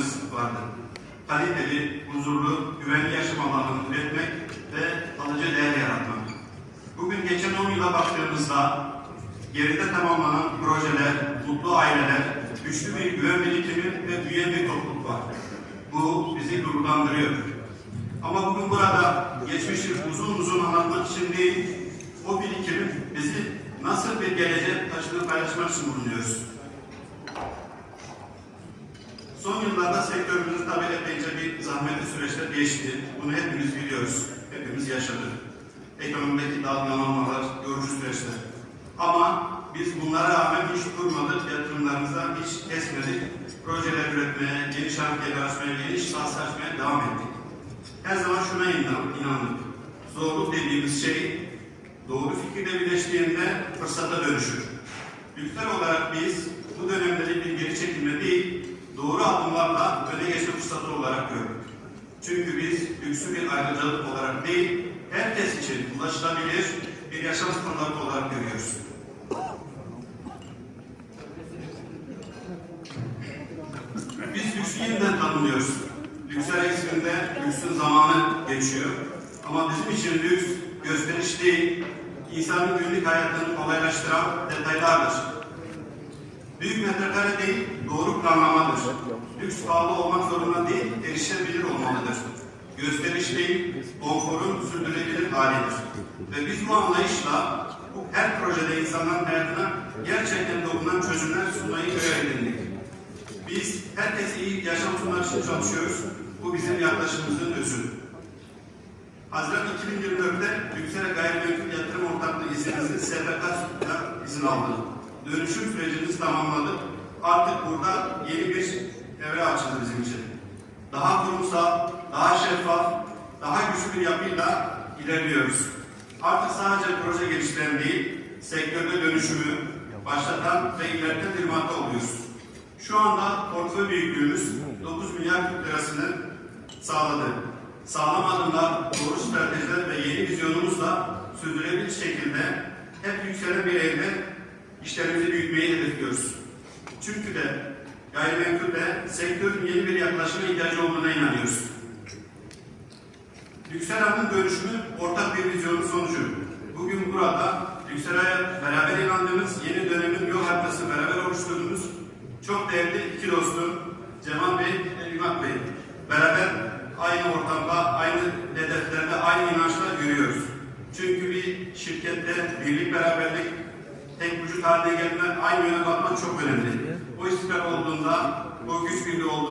amacımız vardı. Kaliteli, huzurlu, güvenli yaşam alanını üretmek ve alıcı değer yaratmak. Bugün geçen 10 yıla baktığımızda geride tamamlanan projeler, mutlu aileler, güçlü bir güven birikimi ve büyüyen bir topluluk var. Bu bizi gururlandırıyor. Ama bugün burada geçmişi uzun uzun anlatmak için değil, o birikimin bizi nasıl bir gelecek taşıdığını paylaşmak için bulunuyoruz. Son yıllarda sektörümüz tabii epeyce bir zahmetli süreçler geçti. Bunu hepimiz biliyoruz, hepimiz yaşadık. Ekonomideki dalgalanmalar, yorucu süreçler. Ama biz bunlara rağmen hiç durmadık, yatırımlarımızdan hiç kesmedik. Projeler üretmeye, yeni şantiyeler açmaya, yeni iş sahası açmaya devam ettik. Her zaman şuna inan- inandık. Zorluk dediğimiz şey doğru fikirle birleştiğinde fırsata dönüşür. Ülkeler olarak biz bu dönemleri bir geri çekilme değil, doğru adımlarla öne geçme fırsatı olarak gördük. Çünkü biz lüksü bir ayrıcalık olarak değil, herkes için ulaşılabilir bir yaşam standartı olarak görüyoruz. Biz lüksü yeniden tanımlıyoruz. Lüksler isminde lüksün zamanı geçiyor. Ama bizim için lüks gösteriş değil, insanın günlük hayatını kolaylaştıran detaylardır. Büyük metrekare değil, doğru planlamadır. Lüks pahalı olmak zorunda değil, erişilebilir olmalıdır. Gösteriş değil, konforun sürdürülebilir halidir. Ve biz bu anlayışla bu her projede insanların hayatına gerçekten dokunan çözümler sunmayı görev edindik. Biz herkese iyi yaşam sunmak için çalışıyoruz. Bu bizim yaklaşımımızın özü. Haziran 2024'te Yüksel Gayrimenkul Yatırım Ortaklığı izinimizi SPK'da izin aldık. Dönüşüm sürecimizi tamamladık. Artık burada yeni bir evre açıldı bizim için. Daha kurumsal, daha şeffaf, daha güçlü bir yapıyla ilerliyoruz. Artık sadece proje geliştiren değil, sektörde dönüşümü başlatan ve ilerleten bir marka oluyoruz. Şu anda portföy büyüklüğümüz 9 milyar Türk lirasını sağladı. Sağlam adımlar, doğru stratejiler ve yeni vizyonumuzla sürdürülebilir şekilde hep yükselen bir evde işlerimizi büyütmeyi hedefliyoruz. Çünkü de gayrimenkulde sektörün yeni bir yaklaşıma ihtiyacı olduğuna inanıyoruz. Yükselen'in dönüşümü ortak bir vizyonun sonucu. Bugün burada Yükselen'e beraber inandığımız yeni dönemin yol haritası beraber oluşturduğumuz çok değerli iki dostum Cemal Bey ve Ümit Bey. Beraber aynı ortamda, aynı hedeflerde, aynı inançla yürüyoruz. Çünkü bir şirkette birlik, beraberlik, haline gelme, aynı yöne bakmak çok önemli. O istikrar olduğunda, o güç birliği olduğunda